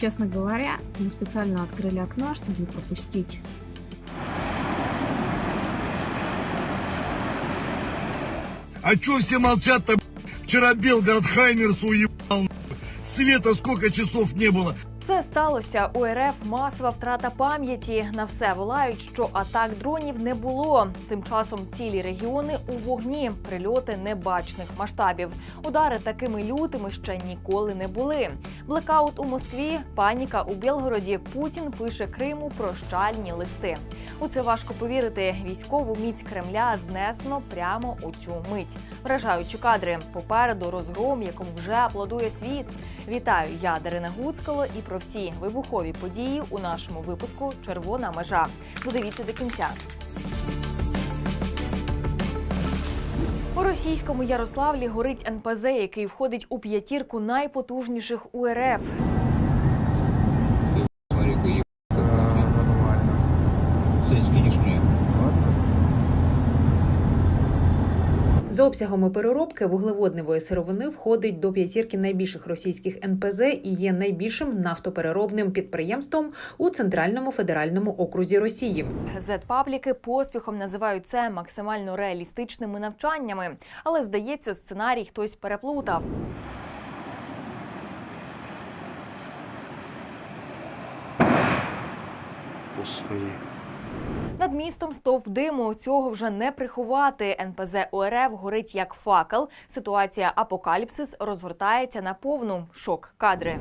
Честно говоря, мы специально открыли окно, чтобы не пропустить А чё все молчат-то? Вчера Белгород Хаймерс уебал. Света сколько часов не было. Це сталося у РФ масова втрата пам'яті. На все волають, що атак дронів не було. Тим часом цілі регіони у вогні, прильоти небачних масштабів. Удари такими лютими ще ніколи не були. Блекаут у Москві, паніка у Білгороді. Путін пише Криму прощальні листи. У це важко повірити. Військову міць Кремля знесено прямо у цю мить. Вражаючі кадри. Попереду розгром, якому вже аплодує світ. Вітаю, я Дарина Гуцкало і про всі вибухові події у нашому випуску Червона межа. Подивіться до кінця. У російському Ярославлі горить НПЗ, який входить у п'ятірку найпотужніших у За обсягами переробки вуглеводневої сировини входить до п'ятірки найбільших російських НПЗ і є найбільшим нафтопереробним підприємством у центральному федеральному окрузі Росії. Зет-пабліки поспіхом називають це максимально реалістичними навчаннями, але здається, сценарій хтось переплутав. Господи. Над містом стовп диму цього вже не приховати. НПЗ ОРФ горить як факел. Ситуація апокаліпсис розгортається на повну шок кадри.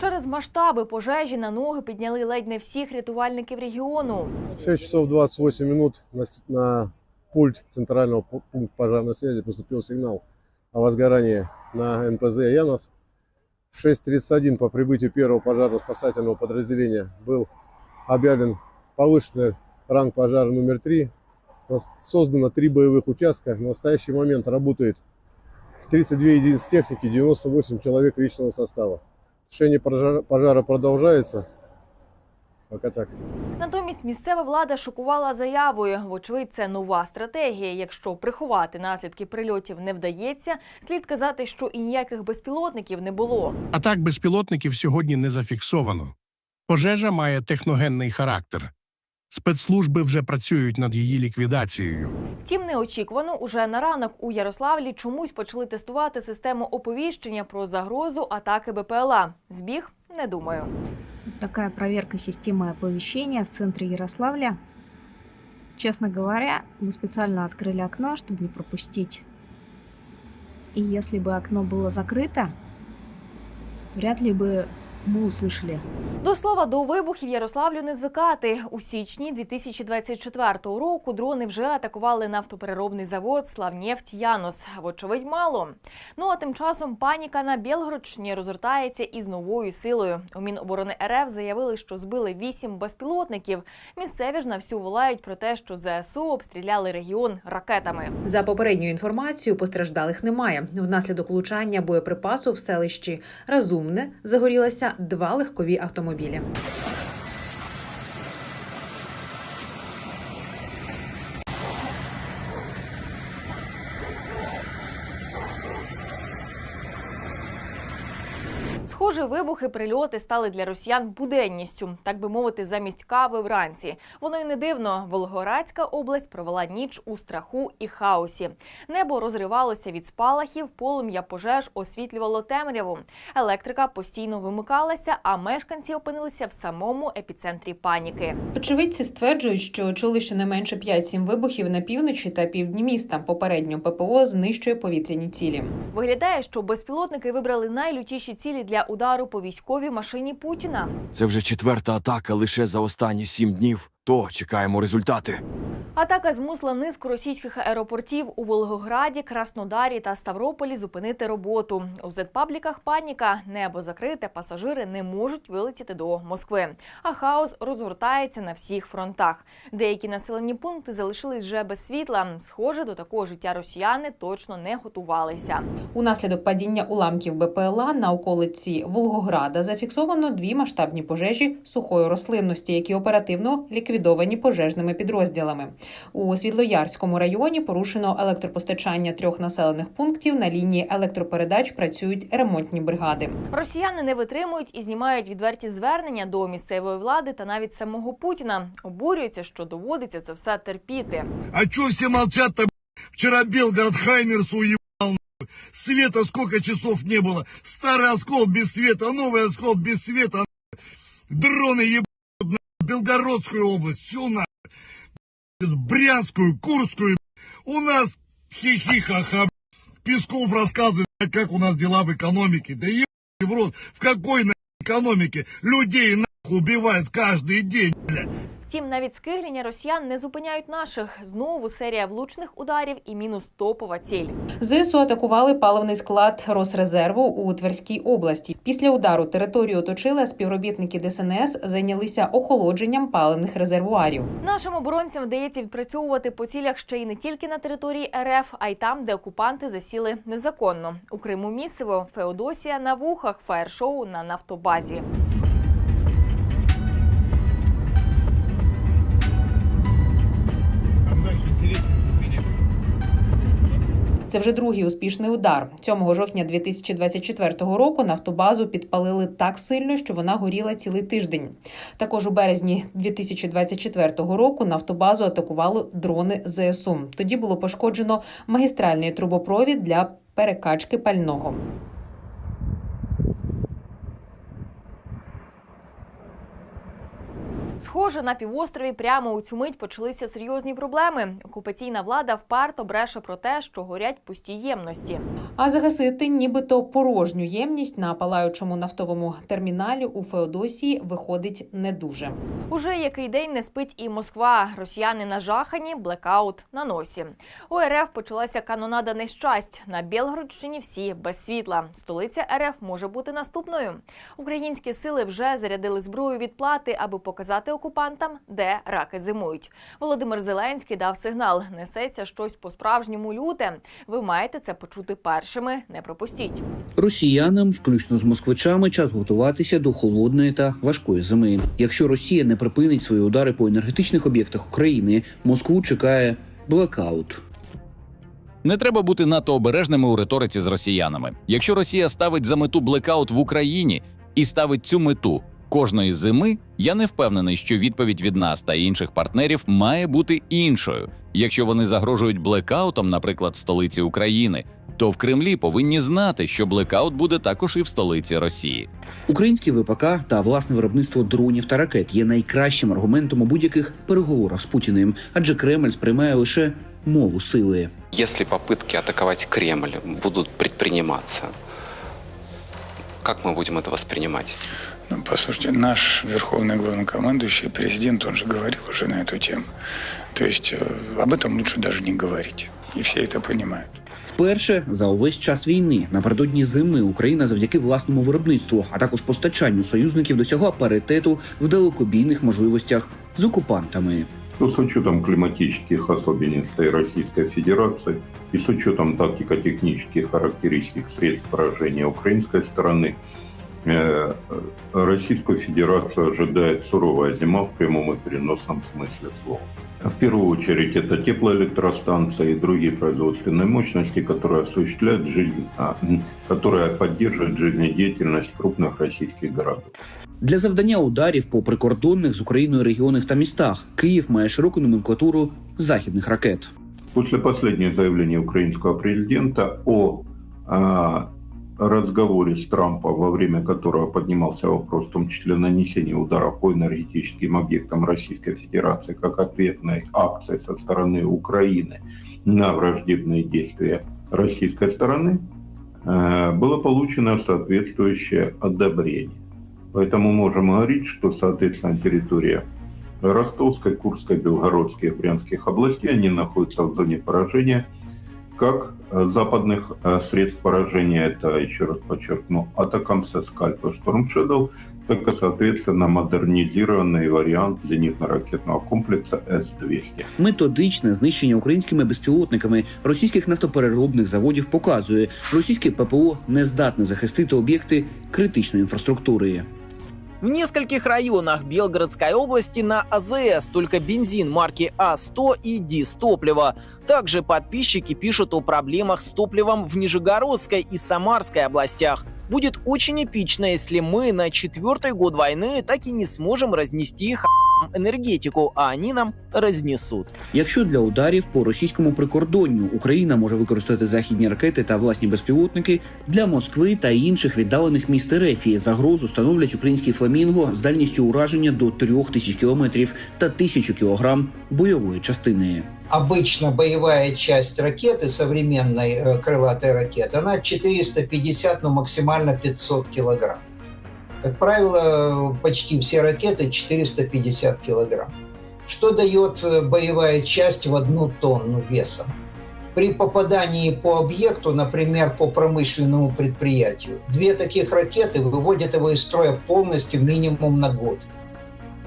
Через масштаби пожежі на ноги підняли ледь не всіх рятувальників регіону. 6 часов 28 минут на, пульт центрального пу- пункта пожарной связи поступил сигнал о возгорании на НПЗ «Янос». В 6.31 по прибытию первого пожарно-спасательного подразделения был объявлен повышенный ранг пожара номер 3. Создано три боевых участка. В настоящий момент работает 32 единиц техники, 98 человек личного состава. Тушение пожара, пожара продолжается. Пока так. Натомість місцева влада шокувала заявою. Вочевидь, це нова стратегія. Якщо приховати наслідки прильотів не вдається, слід казати, що і ніяких безпілотників не було. Атак безпілотників сьогодні не зафіксовано. Пожежа має техногенний характер. Спецслужби вже працюють над її ліквідацією. Втім, неочікувано уже на ранок у Ярославлі чомусь почали тестувати систему оповіщення про загрозу атаки БПЛА. Збіг не думаю. такая проверка системы оповещения в центре Ярославля. Честно говоря, мы специально открыли окно, чтобы не пропустить. И если бы окно было закрыто, вряд ли бы мы услышали До слова, до вибухів Ярославлю не звикати. У січні 2024 року дрони вже атакували нафтопереробний завод Славнефть Янос. Вочевидь, мало. Ну а тим часом паніка на Білгородщині розгортається із новою силою. У Міноборони РФ заявили, що збили вісім безпілотників. Місцеві ж на всю волають про те, що ЗСУ обстріляли регіон ракетами. За попередньою інформацією, постраждалих немає. Внаслідок влучання боєприпасу в селищі Разумне загорілися два легкові автомобілі. Схоже, вибухи, прильоти стали для росіян буденністю, так би мовити, замість кави вранці. Воно й не дивно. Волгоградська область провела ніч у страху і хаосі. Небо розривалося від спалахів, полум'я пожеж освітлювало темряву. Електрика постійно вимикалася, а мешканці опинилися в самому епіцентрі паніки. Очевидці стверджують, що чули щонайменше 5-7 вибухів на півночі та півдні міста. Попередньо ППО знищує повітряні цілі. Виглядає, що безпілотники вибрали найлютіші цілі для удару по військовій машині Путіна. Це вже четверта атака лише за останні сім днів. То чекаємо результати. Атака змусила низку російських аеропортів у Волгограді, Краснодарі та Ставрополі зупинити роботу. У зетпабліках паніка, небо закрите, пасажири не можуть вилетіти до Москви. А хаос розгортається на всіх фронтах. Деякі населені пункти залишились вже без світла. Схоже, до такого життя росіяни точно не готувалися. Унаслідок падіння уламків БПЛА на околиці Волгограда зафіксовано дві масштабні пожежі сухої рослинності, які оперативно ліквідовано ліквідовані пожежними підрозділами. У Світлоярському районі порушено електропостачання трьох населених пунктів. На лінії електропередач працюють ремонтні бригади. Росіяни не витримують і знімають відверті звернення до місцевої влади та навіть самого Путіна. Обурюються, що доводиться це все терпіти. А чё все молчат-то, б***ь? Вчера Белгород Хаймерс уебал, нахуй. Света сколько часов не было. Старый оскол без света, новый оскол без света. нахуй. Дроны ебут, нахуй. Белгородскую область, всю на Брянскую, Курскую. У нас хихи-ха-ха. Песков рассказывает, как у нас дела в экономике. Да ебать в рот, в какой на экономике людей нахуй убивают каждый день, блядь. Втім, навіть скигління росіян не зупиняють наших. Знову серія влучних ударів і мінус топова ціль. ЗСУ атакували паливний склад Росрезерву у Тверській області. Після удару територію оточили, співробітники ДСНС зайнялися охолодженням паливних резервуарів. Нашим оборонцям вдається відпрацьовувати по цілях ще й не тільки на території РФ, а й там, де окупанти засіли незаконно. У Криму місцево Феодосія на вухах, фаєр-шоу на нафтобазі. Це вже другий успішний удар. 7 жовтня 2024 року нафтобазу підпалили так сильно, що вона горіла цілий тиждень. Також у березні 2024 року нафтобазу атакували дрони ЗСУ. Тоді було пошкоджено магістральний трубопровід для перекачки пального. Схоже, на півострові прямо у цю мить почалися серйозні проблеми. Окупаційна влада вперто бреше про те, що горять пусті ємності. А загасити нібито порожню ємність на палаючому нафтовому терміналі у Феодосії виходить не дуже. Уже який день не спить і Москва. Росіяни нажахані, блекаут на носі. У РФ почалася канонада нещасть. На Білгородщині всі без світла. Столиця РФ може бути наступною. Українські сили вже зарядили зброю відплати, аби показати окупантам, де раки зимують. Володимир Зеленський дав сигнал: несеться щось по справжньому люте. Ви маєте це почути першими. Не пропустіть. Росіянам, включно з москвичами, час готуватися до холодної та важкої зими. Якщо Росія не припинить свої удари по енергетичних об'єктах України, Москву чекає блекаут. Не треба бути надто обережними у риториці з росіянами. Якщо Росія ставить за мету блекаут в Україні і ставить цю мету кожної зими, я не впевнений, що відповідь від нас та інших партнерів має бути іншою. Якщо вони загрожують блекаутом, наприклад, столиці України, то в Кремлі повинні знати, що блекаут буде також і в столиці Росії. Український ВПК та власне виробництво дронів та ракет є найкращим аргументом у будь-яких переговорах з Путіним, адже Кремль сприймає лише мову сили. Если попытки атаковать Кремль будут предприниматься, как мы будем это воспринимать? Ну, послушайте, наш верховный главнокомандующий, президент, он же говорил уже на эту тему. То есть э, об этом лучше даже не говорить. И все это понимают. Вперше за увесь час війни напередодні зими Україна завдяки власному виробництву, а також постачанню союзників досягла паритету в далекобійних можливостях з окупантами. То с учетом климатических особенностей Российской Федерации и с учетом тактико-технических характеристик средств поражения украинской стороны, э, Российскую Федерацию ожидает суровая зима в прямом и переносном смысле слова. В первую очередь это теплоэлектростанции и другие производственные мощности, которые осуществляют жизнь, а, м, которые поддерживают жизнедеятельность крупных российских городов. Для завдання ударів по прикордонних з Україною регіонах та містах Київ має широку номенклатуру західних ракет. После последних заявлений украинского президента о а, разговоре с Трампом, во время которого поднимался вопрос в том числе нанесения ударов по энергетическим объектам Российской Федерации как ответной акции со стороны Украины на враждебные действия российской стороны, э, было получено соответствующее одобрение. Поэтому можем говорить, что, соответственно, территория Ростовской, Курской, Белгородской и Брянских областей, они находятся в зоне поражения как э, западных э, средств поражения, это, еще раз подчеркну, Атакамс, Скальп и Шторм Shadow, так и, соответственно, модернизированный вариант зенитно-ракетного комплекса С-200. Методичне знищення українськими безпілотниками російських нафтопереробних заводів показує, російське ППО не здатне захистити об'єкти критичної інфраструктури. В нескольких районах Белгородской области на АЗС только бензин марки А100 и ДИС-топливо. Также подписчики пишут о проблемах с топливом в Нижегородской и Самарской областях. Будет очень эпично, если мы на четвертый год войны так и не сможем разнести х**м энергетику, а они нам разнесут. Якщо для ударів по російському прикордонню Україна може використати західні ракети та власні безпілотники для Москви та інших віддалених міст Ерефії загрозу становлять українські фламінго з дальністю ураження до 3000 кілометрів та 1000 кілограм бойової частини. Обычно боевая часть ракеты, современной э, крылатой ракеты, она 450, но максимально 500 килограмм. Как правило, почти все ракеты 450 килограмм. Что дает э, боевая часть в одну тонну весом? При попадании по объекту, например, по промышленному предприятию, две таких ракеты выводят его из строя полностью минимум на год.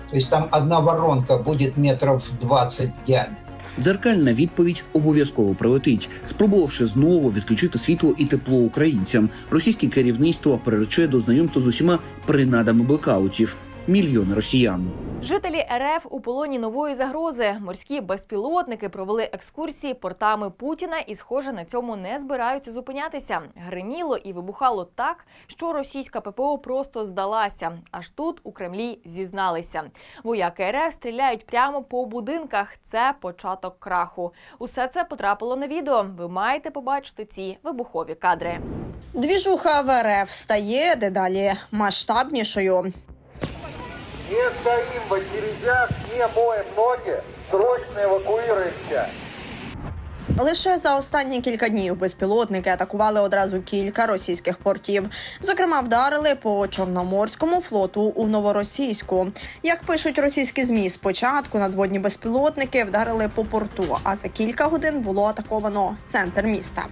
То есть там одна воронка будет метров 20 в диаметре. Дзеркальна відповідь обов'язково прилетить, спробувавши знову відключити світло і тепло українцям. Російське керівництво перерече до знайомства з усіма принадами блекаутів. Мільйони росіян. Жителі РФ у полоні нової загрози. Морські безпілотники провели екскурсії портами Путіна і, схоже, на цьому не збираються зупинятися. Гриміло і вибухало так, що російська ППО просто здалася. Аж тут у Кремлі зізналися. Вояки РФ стріляють прямо по будинках. Це початок краху. Усе це потрапило на відео. Ви маєте побачити ці вибухові кадри. Двіжуха в РФ стає дедалі масштабнішою. Не стоим в очередях, не моем ноги, срочно эвакуируемся. Лише за останні кілька днів безпілотники атакували одразу кілька російських портів. Зокрема, вдарили по Чорноморському флоту у Новоросійську. Як пишуть російські змі, спочатку надводні безпілотники вдарили по порту, а за кілька годин було атаковано центр міста.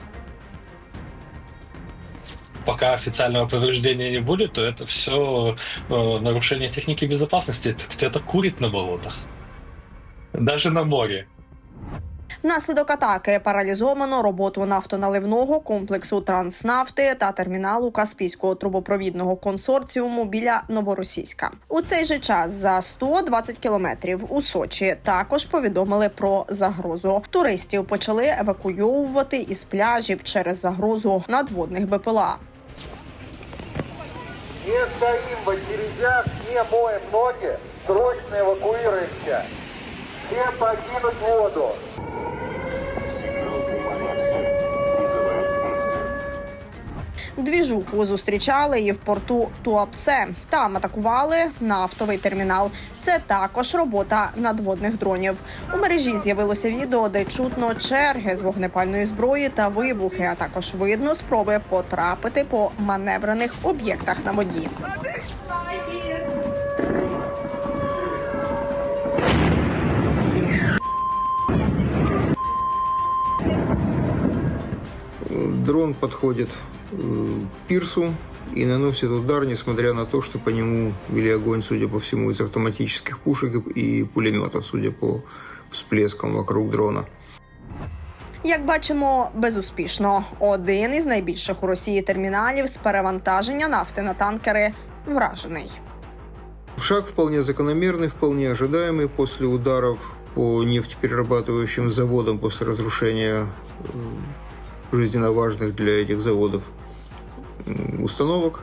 Пока официального повреждения не будет, то это все нарушение техники безопасности. Кто-то курит на болотах. Даже на море. Внаслідок атаки паралізовано роботу нафтоналивного комплексу Транснафти та терміналу Каспійського трубопровідного консорціуму біля Новоросійська. У цей же час за 120 кілометрів у Сочі також повідомили про загрозу. Туристів почали евакуйовувати із пляжів через загрозу надводних БПЛА. Не стоим в очередях, не моем ноги, срочно эвакуируемся. Всем покинуть воду. Двіжуху зустрічали і в порту Туапсе. Там атакували нафтовий термінал. Це також робота надводних дронів. У мережі з'явилося відео, де чутно черги з вогнепальної зброї та вибухи. А також видно спроби потрапити по маневрених об'єктах на воді. Дрон подходит пирсу и наносит удар, несмотря на то, что по нему вели огонь, судя по всему, из автоматических пушек и пулеметов, судя по всплескам вокруг дрона. Як бачимо, безуспішно один із найбільших у Росії терміналів з перевантаження нафти на танкери вражений. Шаг вполне закономерный, вполне ожидаемый после ударов по нефтеперерабатывающим заводам после разрушения э, жизненно важных для этих заводов м, установок.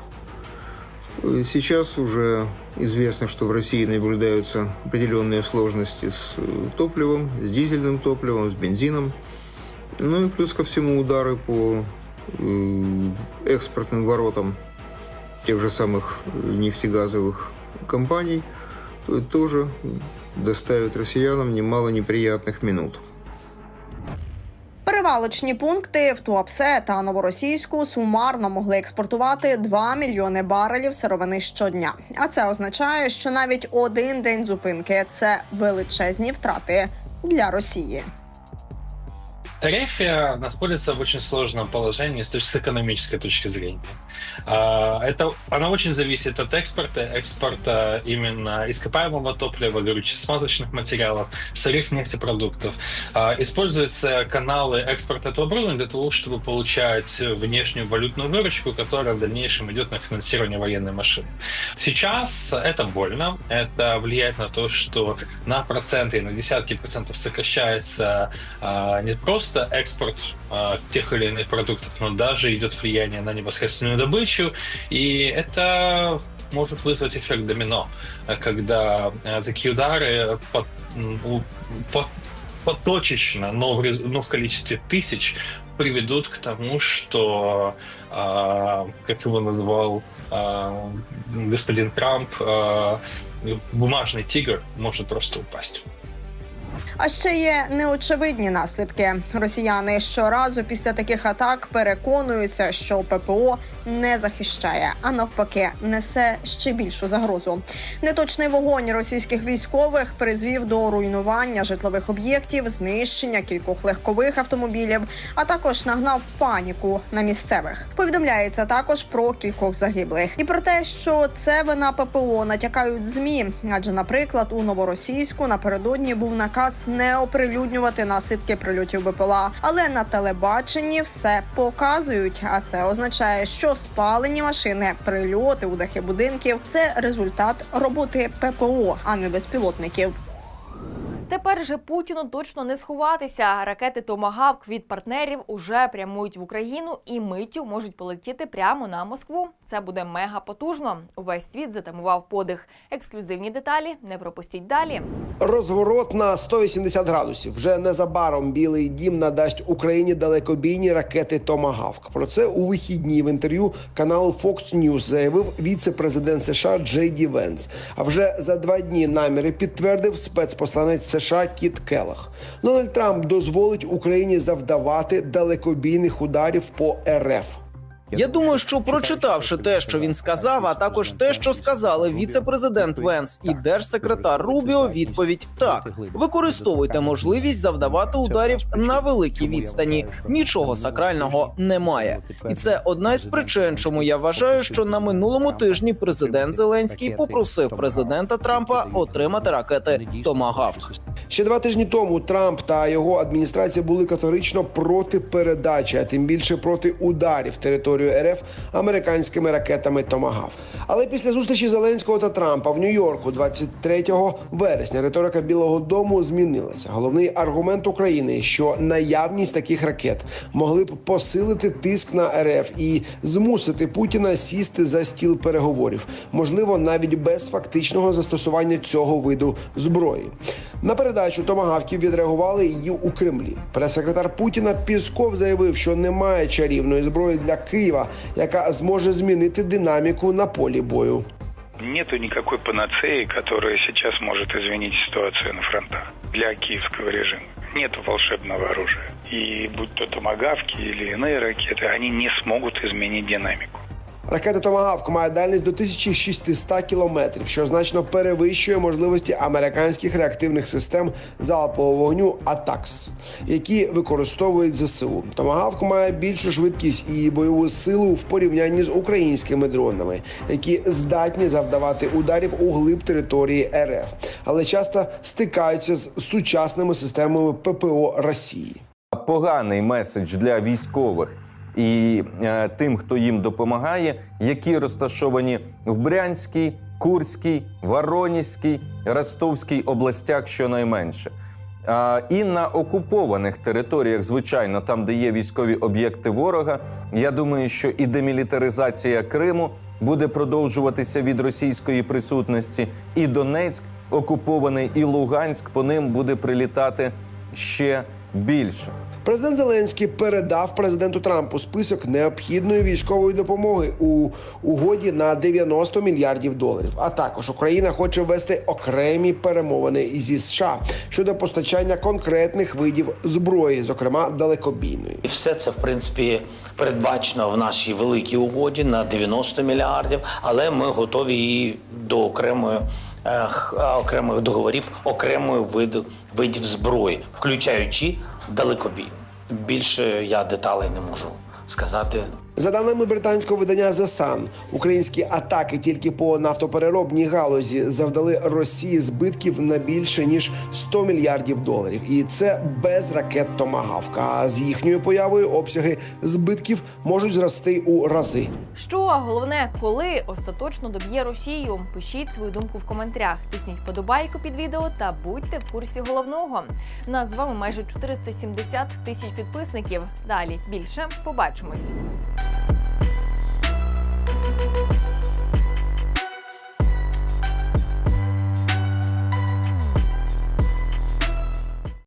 Э, Сейчас уже известно, что в России наблюдаются определенные сложности с э, топливом, с дизельным топливом, с бензином. Ну и плюс ко всему удары по э, экспортным воротам тех же самых нефтегазовых компаний тоже доставят россиянам немало неприятных минут. Перевалочні пункти в Туапсе та Новоросійську сумарно могли експортувати 2 мільйони барелів сировини щодня. А це означає, що навіть один день зупинки це величезні втрати для Росії. Рефия находится в очень сложном положении с, точки, с экономической точки зрения. А, Это, она очень зависит от экспорта, экспорта именно ископаемого топлива, горюче-смазочных материалов, сырых нефтепродуктов. А, Используются каналы экспорта этого оборудования для того, чтобы получать внешнюю валютную выручку, которая в дальнейшем идет на финансирование военной машины. Сейчас это больно, это влияет на то, что на проценты и на десятки процентов сокращается а, не просто экспорт а, тех или иных продуктов, но даже идет влияние на непосредственную добычу, и это может вызвать эффект домино, когда а, такие удары по- по- поточечно, но в, но в количестве тысяч приведут к тому, что, а, как его назвал а, господин Трамп, а, бумажный тигр может просто упасть. А ще є неочевидні наслідки. Росіяни щоразу після таких атак переконуються, що ППО не захищає, а навпаки, несе ще більшу загрозу. Неточний вогонь російських військових призвів до руйнування житлових об'єктів, знищення кількох легкових автомобілів, а також нагнав паніку на місцевих. Повідомляється також про кількох загиблих і про те, що це вина ППО натякають змі. Адже, наприклад, у новоросійську напередодні був наказ не оприлюднювати наслідки прильотів БПЛА, але на телебаченні все показують. А це означає, що спалені машини, прильоти у дахи будинків це результат роботи ППО, а не безпілотників. Тепер же Путіну точно не сховатися. Ракети Томагавк від партнерів уже прямують в Україну і миттю можуть полетіти прямо на Москву. Це буде мега потужно. Увесь світ затамував подих. Ексклюзивні деталі не пропустіть далі. Розворот на 180 градусів. Вже незабаром Білий Дім надасть Україні далекобійні ракети Томагавк. Про це у вихідні в інтерв'ю каналу Fox News заявив віце-президент США Джей Ді Венс. А вже за два дні наміри підтвердив спецпосланець США Кіт Келах. Дональд Трамп дозволить Україні завдавати далекобійних ударів по РФ. Я думаю, що прочитавши те, що він сказав, а також те, що сказали віце-президент Венс і держсекретар Рубіо, відповідь так: використовуйте можливість завдавати ударів на великій відстані. Нічого сакрального немає, і це одна із причин, чому я вважаю, що на минулому тижні президент Зеленський попросив президента Трампа отримати ракети Томагавк. Ще два тижні тому Трамп та його адміністрація були категорично проти передачі, а тим більше проти ударів територію РФ американськими ракетами Томагав. Але після зустрічі Зеленського та Трампа в Нью-Йорку 23 вересня риторика Білого Дому змінилася. Головний аргумент України, що наявність таких ракет могли б посилити тиск на РФ і змусити Путіна сісти за стіл переговорів, можливо, навіть без фактичного застосування цього виду зброї. На передачу томагавків відреагували її у Кремлі. Прес-секретар Путіна Пісков заявив, що немає чарівної зброї для Києва, яка зможе змінити динаміку на полі бою. Нету никакой панацеи, которая сейчас может изменить ситуацию на фронтах для киевского режима. Нету волшебного оружия. И будь то томагавки или иные ракеты, они не смогут изменить динамику. Ракета Томагавк має дальність до 1600 кілометрів, що значно перевищує можливості американських реактивних систем залпового вогню АТАКС, які використовують ЗСУ. Томагавк має більшу швидкість і бойову силу в порівнянні з українськими дронами, які здатні завдавати ударів у глиб території РФ, але часто стикаються з сучасними системами ППО Росії. поганий меседж для військових і е, тим, хто їм допомагає, які розташовані в Брянській, Курській, Воронізькій, Ростовській областях щонайменше. І на окупованих територіях, звичайно, там, де є військові об'єкти ворога. Я думаю, що і демілітаризація Криму буде продовжуватися від російської присутності, і Донецьк окупований, і Луганськ по ним буде прилітати ще більше. Президент Зеленський передав президенту Трампу список необхідної військової допомоги у угоді на 90 мільярдів доларів. А також Україна хоче ввести окремі перемовини зі США щодо постачання конкретних видів зброї, зокрема далекобійної. І все це в принципі передбачено в нашій великій угоді на 90 мільярдів, але ми готові і до окремої. е, окремих договорів окремої виду видів зброї, включаючи далекобійну. Більше я деталей не можу сказати. За даними британського видання The Sun, українські атаки тільки по нафтопереробній галузі завдали Росії збитків на більше ніж 100 мільярдів доларів, і це без ракет Томагавк. А з їхньою появою обсяги збитків можуть зрости у рази. Що головне, коли остаточно доб'є Росію? Пишіть свою думку в коментарях, тисніть подобайку під відео та будьте в курсі головного. Нас з вами майже 470 тисяч підписників. Далі більше побачимось. Bye.